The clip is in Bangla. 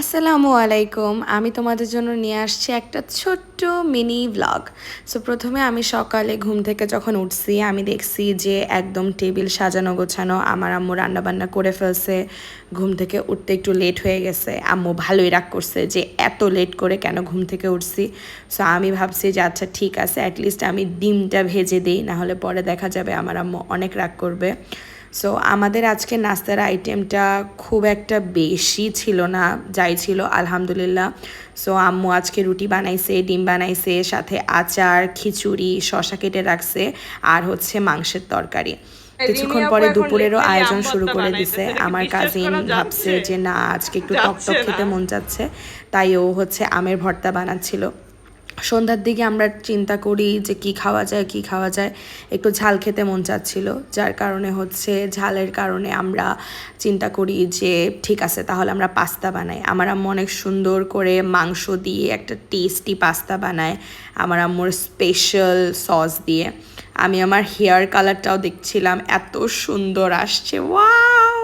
আসসালামু আলাইকুম। আমি তোমাদের জন্য নিয়ে আসছি একটা ছোট্ট মিনি ভ্লগ সো প্রথমে আমি সকালে ঘুম থেকে যখন উঠছি, আমি দেখছি যে একদম টেবিল সাজানো গোছানো, আমার আম্মু রান্নাবান্না করে ফেলছে। ঘুম থেকে উঠতে একটু লেট হয়ে গেছে। আম্মু ভালোই রাগ করছে যে এত লেট করে কেন ঘুম থেকে উঠছি। সো আমি ভাবছি যে আচ্ছা ঠিক আছে অ্যাটলিস্ট আমি ডিমটা ভেজে দিই, নাহলে পরে দেখা যাবে আমার আম্মু অনেক রাগ করবে। সো আমাদের আজকে নাস্তার আইটেমটা খুব একটা বেশি ছিল না যাই ছিল আলহামদুলিল্লাহ। সো আম্মু আজকে রুটি বানাইছে ডিম বানাইছে সাথে আচার খিচুড়ি শশা কেটে রাখছে আর হচ্ছে মাংসের তরকারি। কিছুক্ষণ পরে দুপুরেরও আয়োজন শুরু করে দিছে। আমার কাজিন ভাবছে যে না আজকে একটু টক টক খেতে মন যাচ্ছে। তাই ও হচ্ছে আমের ভর্তা বানাচ্ছিল। সন্ধ্যার দিকে আমরা চিন্তা করি যে কি খাওয়া যায়, কি খাওয়া যায়। একটু ঝাল খেতে মন চাচ্ছিল, যার কারণে হচ্ছে ঝালের কারণে আমরা চিন্তা করি যে ঠিক আছে, তাহলে আমরা পাস্তা বানাই। আমার আম্মু অনেক সুন্দর করে মাংস দিয়ে একটা টেস্টি পাস্তা বানায় আমার আম্মুর স্পেশাল সস দিয়ে। আমি আমার হেয়ার কালারটাও দেখছিলাম, এত সুন্দর আসছে ওয়াও